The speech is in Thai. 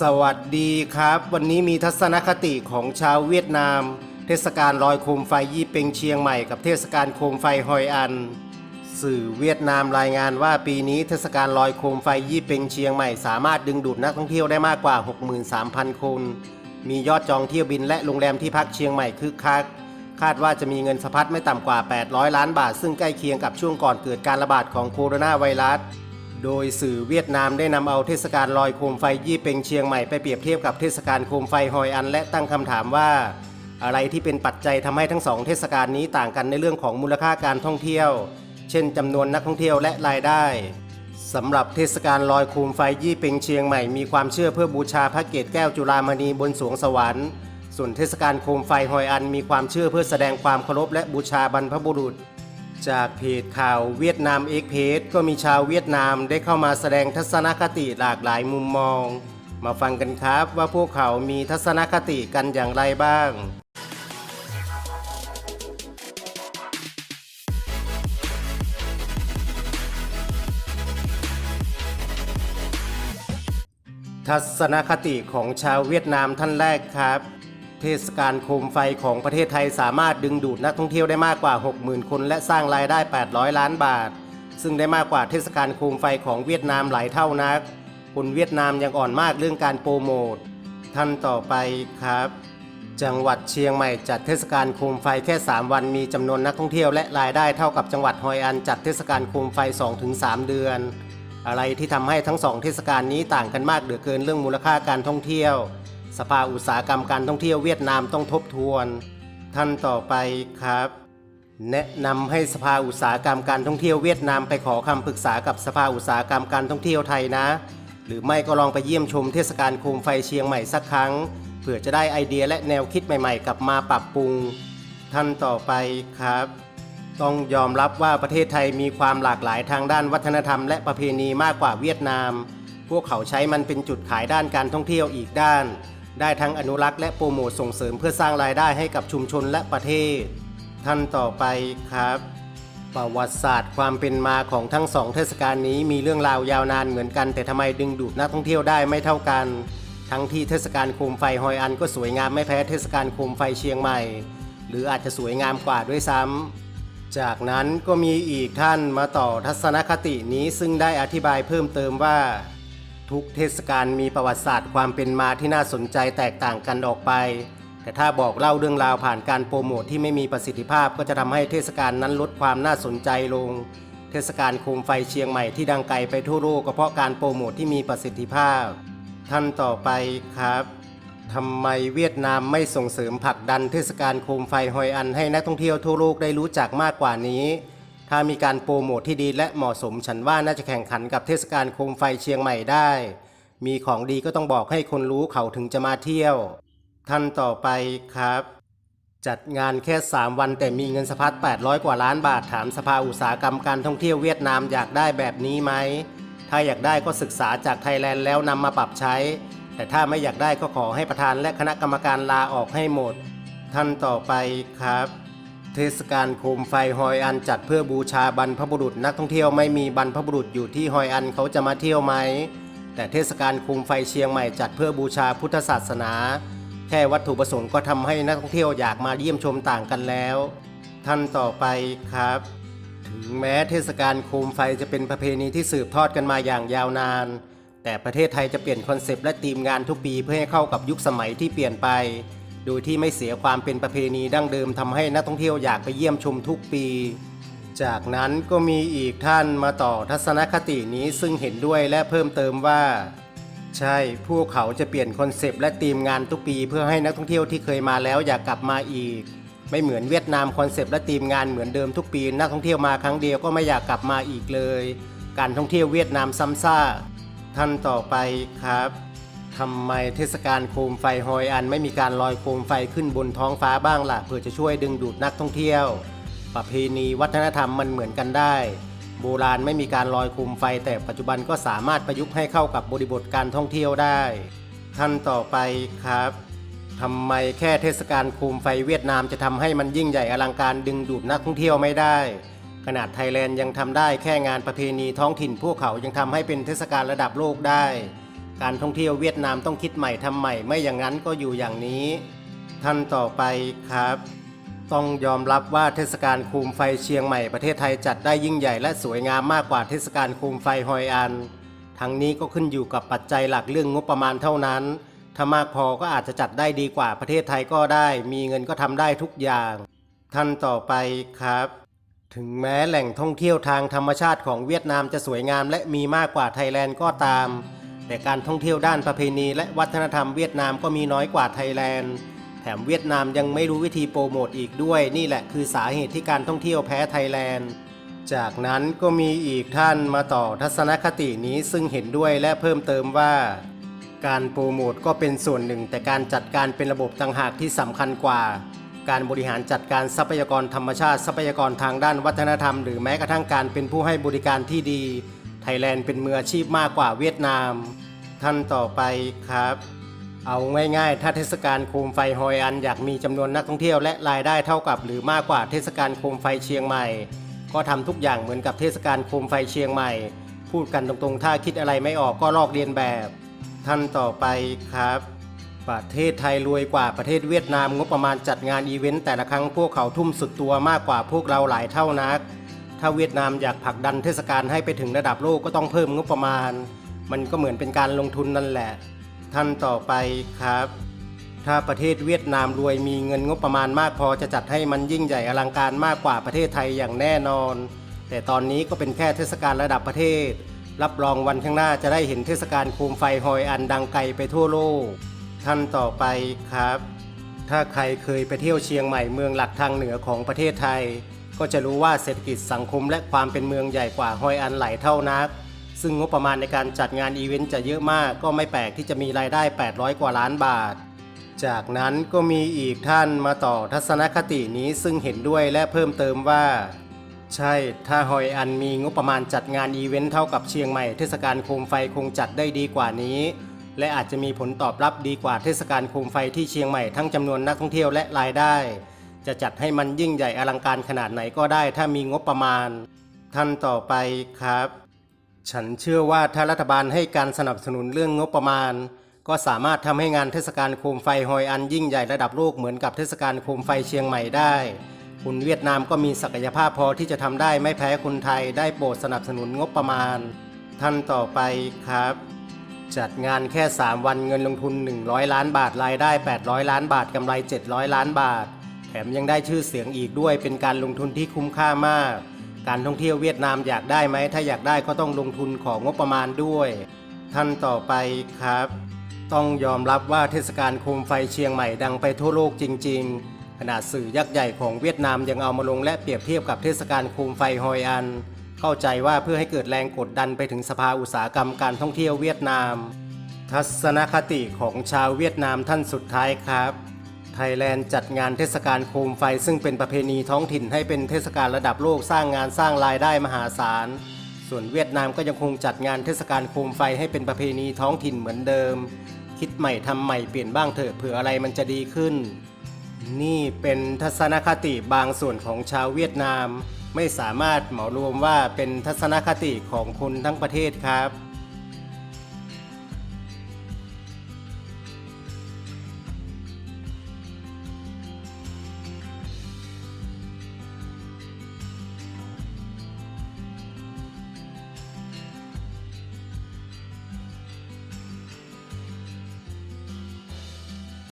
สวัสดีครับ วันนี้มีทัศนคติของชาวเวียดนาม เทศกาลลอยโคมไฟยี่เป็งเชียงใหม่กับเทศกาลโคมไฟฮอยอัน สื่อเวียดนามรายงานว่าปีนี้เทศกาลลอยโคมไฟยี่เป็งเชียงใหม่สามารถดึงดูดนักท่องเที่ยวได้มากกว่า 63,000 คน มียอดจองเที่ยวบินและโรงแรมที่พักเชียงใหม่คึกคัก คาดว่าจะมีเงินสะพัดไม่ต่ำกว่า 800 ล้านบาท ซึ่งใกล้เคียงกับช่วงก่อนเกิดการระบาดของโคโรนาไวรัส โดยสื่อเวียดนามได้นำเอาเทศกาลลอยโคมไฟยี่เป็งเชียงใหม่ไปเปรียบเทียบกับเทศกาลโคมไฟฮอยอัน และตั้งคำถามว่า อะไรที่เป็นปัจจัยทำให้ทั้งสองเทศกาลนี้ต่างกันในเรื่องของมูลค่าการท่องเที่ยว เช่นจำนวนนักท่องเที่ยวและรายได้สำหรับเทศกาลลอยโคมไฟยี่เป็งเชียงใหม่มีความเชื่อเพื่อบูชาพระเกศแก้วจุฬามณีบนสวงสวรรค์ส่วนเทศกาลโคมไฟฮอยอันมีความเชื่อเพื่อแสดงความเคารพและบูชาบรรพบุรุษ จากเพจข่าวเวียดนามเอ็กเพจก็มีชาวเวียดนามได้เข้ามาแสดงทัศนคติหลากหลายมุมมอง มาฟังกันครับว่าพวกเขามีทัศนคติกันอย่างไรบ้างทัศนคติของชาวเวียดนามท่านแรกครับ เทศกาลโคมไฟของประเทศไทยสามารถดึงดูดนักท่องเที่ยวได้มากกว่า 60,000 คน และสร้างรายได้ 800 ล้านบาท ซึ่งได้มากกว่าเทศกาลโคมไฟของเวียดนามหลายเท่านัก คนเวียดนามยังอ่อนมากเรื่องการโปรโมทท่านต่อไปครับ จังหวัดเชียงใหม่จัดเทศกาลโคมไฟแค่ 3 วันมีจำนวนนักท่องเที่ยวและรายได้เท่ากับจังหวัดฮอยอันจัดเทศกาลโคมไฟ 2-3 เดือน อะไรที่ทำให้ทั้งสองเทศกาลนี้ต่างกันมากเหลือเกินเรื่องมูลค่าการท่องเที่ยว สภาอุตสาหกรรมการท่องเที่ยวเวียดนามต้องทบทวน ท่านต่อไปครับ แนะนำให้สภาอุตสาหกรรมการท่องเที่ยวเวียดนามไปขอคำปรึกษากับสภาอุตสาหกรรมการท่องเที่ยวไทยนะ หรือไม่ก็ลองไปเยี่ยมชมเทศกาลโคมไฟเชียงใหม่สักครั้งเผื่อจะได้ไอเดียและแนวคิดใหม่ๆ กลับมาปรับปรุง ท่านต่อไปครับ ต้องยอมรับว่าประเทศไทยมีความหลากหลายทางด้านวัฒนธรรมและประเพณีมากกว่าเวียดนาม พวกเขาใช้มันเป็นจุดขายด้านการท่องเที่ยวอีกด้าน ได้ทั้งอนุรักษ์และโปรโมทส่งเสริมเพื่อสร้างรายได้ให้กับชุมชนและประเทศ ท่านต่อไปครับ ประวัติศาสตร์ความเป็นมาของทั้งสองเทศกาลนี้มีเรื่องราวยาวนานเหมือนกัน แต่ทำไมดึงดูดนักท่องเที่ยวได้ไม่เท่ากัน ทั้งที่เทศกาลโคมไฟฮอยอันก็สวยงามไม่แพ้เทศกาลโคมไฟเชียงใหม่ หรืออาจจะสวยงามกว่าด้วยซ้ำจากนั้นก็มีอีกท่านมาต่อทัศนคตินี้ซึ่งได้อธิบายเพิ่มเติมว่า ทุกเทศกาลมีประวัติศาสตร์ความเป็นมาที่น่าสนใจแตกต่างกันออกไป แต่ถ้าบอกเล่าเรื่องราวผ่านการโปรโมทที่ไม่มีประสิทธิภาพก็จะทำให้เทศกาลนั้นลดความน่าสนใจลง เทศกาลโคมไฟเชียงใหม่ที่ดังไกลไปทั่วโลกก็เพราะการโปรโมทที่มีประสิทธิภาพ ท่านต่อไปครับทำไมเวียดนามไม่ส่งเสริมผลักดันเทศกาลโคมไฟฮอยอันให้นักท่องเที่ยวทั่วโลกได้รู้จักมากกว่านี้ ถ้ามีการโปรโมทที่ดีและเหมาะสมฉันว่าน่าจะแข่งขันกับเทศกาลโคมไฟเชียงใหม่ได้ มีของดีก็ต้องบอกให้คนรู้เขาถึงจะมาเที่ยว ท่านต่อไปครับ จัดงานแค่ 3 วันแต่มีเงินสะพัด 800 กว่าล้านบาทถามสภาอุตสาหกรรมการท่องเที่ยวเวียดนามอยากได้แบบนี้ไหม ถ้าอยากได้ก็ศึกษาจากไทยแลนด์แล้วนำมาปรับใช้ แต่ถ้าไม่อยากได้ก็ขอให้ประธานและคณะกรรมการลาออกให้หมด ท่านต่อไปครับ เทศกาลโคมไฟฮอยอันจัดเพื่อบูชาบรรพบุรุษนักท่องเที่ยวไม่มีบรรพบุรุษอยู่ที่ฮอยอันเขาจะมาเที่ยวไหม แต่เทศกาลโคมไฟเชียงใหม่จัดเพื่อบูชาพุทธศาสนา แค่วัตถุประสงค์ก็ทำให้นักท่องเที่ยวอยากมาเยี่ยมชมต่างกันแล้ว ท่านต่อไปครับ ถึงแม้เทศกาลโคมไฟจะเป็นประเพณีที่สืบทอดกันมาอย่างยาวนาน แต่ประเทศไทยจะเปลี่ยนคอนเซปต์และธีมงานทุกปีเพื่อให้เข้ากับยุคสมัยที่เปลี่ยนไป โดยที่ไม่เสียความเป็นประเพณีดั้งเดิมทำให้นักท่องเที่ยวอยากไปเยี่ยมชมทุกปี จากนั้นก็มีอีกท่านมาต่อทัศนคตินี้ซึ่งเห็นด้วยและเพิ่มเติมว่า ใช่พวกเขาจะเปลี่ยนคอนเซปต์และธีมงานทุกปีเพื่อให้นักท่องเที่ยวที่เคยมาแล้วอยากกลับมาอีก ไม่เหมือนเวียดนามคอนเซปต์และธีมงานเหมือนเดิมทุกปี นักท่องเที่ยวมาครั้งเดียวก็ไม่อยากกลับมาอีกเลย การท่องเที่ยวเวียดนามซ้ำซากท่านต่อไปครับ ทำไมเทศกาลโคมไฟฮอยอันไม่มีการลอยโคมไฟขึ้นบนท้องฟ้าบ้างล่ะเพื่อจะช่วยดึงดูดนักท่องเที่ยว ประเพณีวัฒนธรรมมันเหมือนกันได้ โบราณไม่มีการลอยโคมไฟ แต่ปัจจุบันก็สามารถประยุกต์ให้เข้ากับบริบทการท่องเที่ยวได้ท่านต่อไปครับทำไมแค่เทศกาลโคมไฟเวียดนามจะทำให้มันยิ่งใหญ่อลังการดึงดูดนักท่องเที่ยวไม่ได้ ขนาดไทยแลนด์ยังทำได้แค่งานประเพณีท้องถิ่นพวกเขายังทำให้เป็นเทศกาลระดับโลกได้ การท่องเที่ยวเวียดนามต้องคิดใหม่ทำใหม่ไม่อย่างนั้นก็อยู่อย่างนี้ท่านต่อไปครับ ต้องยอมรับว่าเทศกาลโคมไฟเชียงใหม่ประเทศไทยจัดได้ยิ่งใหญ่และสวยงามมากกว่าเทศกาลโคมไฟฮอยอัน ทั้งนี้ก็ขึ้นอยู่กับปัจจัยหลักเรื่องงบประมาณเท่านั้น ถ้ามากพอก็อาจจะจัดได้ดีกว่าประเทศไทยก็ได้ มีเงินก็ทำได้ทุกอย่าง ท่านต่อไปครับถึงแม้แหล่งท่องเที่ยวทางธรรมชาติของเวียดนามจะสวยงามและมีมากกว่าไทยแลนด์ก็ตาม แต่การท่องเที่ยวด้านประเพณีและวัฒนธรรมเวียดนามก็มีน้อยกว่าไทยแลนด์ แถมเวียดนามยังไม่รู้วิธีโปรโมทอีกด้วย นี่แหละคือสาเหตุที่การท่องเที่ยวแพ้ไทยแลนด์ จากนั้นก็มีอีกท่านมาต่อทัศนคตินี้ซึ่งเห็นด้วยและเพิ่มเติมว่า การโปรโมทก็เป็นส่วนหนึ่ง แต่การจัดการเป็นระบบต่างหากที่สำคัญกว่า การบริหารจัดการทรัพยากรธรรมชาติทรัพยากรทางด้านวัฒนธรรม หรือแม้กระทั่งการเป็นผู้ให้บริการที่ดี ไทยแลนด์เป็นมืออาชีพมากกว่าเวียดนาม ท่านต่อไปครับ เอาง่ายๆ ถ้าเทศกาลโคมไฟฮอยอันอยากมีจำนวนนักท่องเที่ยวและรายได้เท่ากับหรือมากกว่าเทศกาลโคมไฟเชียงใหม่ ก็ทำทุกอย่างเหมือนกับเทศกาลโคมไฟเชียงใหม่ พูดกันตรงๆ ถ้าคิดอะไรไม่ออกก็ลอกเลียนแบบ ท่านต่อไปครับประเทศไทยรวยกว่าประเทศเวียดนามงบประมาณจัดงานอีเวนต์แต่ละครั้งพวกเขาทุ่มสุดตัวมากกว่าพวกเราหลายเท่านัก ถ้าเวียดนามอยากผลักดันเทศกาลให้ไปถึงระดับโลกก็ต้องเพิ่มงบประมาณ มันก็เหมือนเป็นการลงทุนนั่นแหละ ท่านต่อไปครับ ถ้าประเทศเวียดนามรวยมีเงินงบประมาณมากพอจะจัดให้มันยิ่งใหญ่อลังการมากกว่าประเทศไทยอย่างแน่นอน แต่ตอนนี้ก็เป็นแค่เทศกาลระดับประเทศ รับรองวันข้างหน้าจะได้เห็นเทศกาลโคมไฟฮอยอันดังไกลไปทั่วโลก ท่านต่อไปครับ ถ้าใครเคยไปเที่ยวเชียงใหม่เมืองหลักทางเหนือของประเทศไทย ก็จะรู้ว่าเศรษฐกิจสังคมและความเป็นเมืองใหญ่กว่าฮอยอันหลายเท่านัก ซึ่งงบประมาณในการจัดงานอีเวนต์จะเยอะมากก็ไม่แปลกที่จะมีรายได้ 800 กว่าล้านบาท จากนั้นก็มีอีกท่านมาต่อทัศนคตินี้ซึ่งเห็นด้วยและเพิ่มเติมว่า ใช่ ถ้าฮอยอันมีงบประมาณจัดงานอีเวนต์เท่ากับเชียงใหม่เทศกาลโคมไฟคงจัดได้ดีกว่านี้ และอาจจะมีผลตอบรับดีกว่าเทศกาลโคมไฟที่เชียงใหม่ทั้งจำนวนนักท่องเที่ยวและรายได้ จะจัดให้มันยิ่งใหญ่อลังการขนาดไหนก็ได้ถ้ามีงบประมาณ ท่านต่อไปครับ ฉันเชื่อว่าถ้ารัฐบาลให้การสนับสนุนเรื่องงบประมาณ ก็สามารถทำให้งานเทศกาลโคมไฟฮอยอันยิ่งใหญ่ระดับโลกเหมือนกับเทศกาลโคมไฟเชียงใหม่ได้คุณเวียดนามก็มีศักยภาพพอที่จะทำได้ไม่แพ้คนไทยได้โปรดสนับสนุนงบประมาณ ท่านต่อไปครับ จัดงานแค่ 3 วันเงินลงทุน 100 ล้านบาทรายได้ 800 ล้านบาทกำไร 700 ล้านบาท แถมยังได้ชื่อเสียงอีกด้วย เป็นการลงทุนที่คุ้มค่ามาก การท่องเที่ยวเวียดนามอยากได้ไหม ถ้าอยากได้ก็ต้องลงทุนของงบประมาณด้วย ท่านต่อไปครับ ต้องยอมรับว่าเทศกาลโคมไฟเชียงใหม่ดังไปทั่วโลกจริง ๆ ขนาดสื่อยักษ์ใหญ่ของเวียดนามยังเอามาลงและเปรียบเทียบกับเทศกาลโคมไฟฮอยอัน เข้าใจว่าเพื่อให้เกิดแรงกดดันไปถึงสภาอุตสาหกรรมการท่องเที่ยวเวียดนาม ทัศนคติของชาวเวียดนามท่านสุดท้ายครับ ไทยแลนด์จัดงานเทศกาลโคมไฟ ซึ่งเป็นประเพณีท้องถิ่นให้เป็นเทศกาลระดับโลกสร้างงานสร้างรายได้มหาศาล ส่วนเวียดนามก็ยังคงจัดงานเทศกาลโคมไฟให้เป็นประเพณีท้องถิ่นเหมือนเดิม คิดใหม่ทำใหม่เปลี่ยนบ้างเถอะเผื่ออะไรมันจะดีขึ้น นี่เป็นทัศนคติบางส่วนของชาวเวียดนาม ไม่สามารถเหมารวมว่าเป็นทัศนคติของคนทั้งประเทศครับ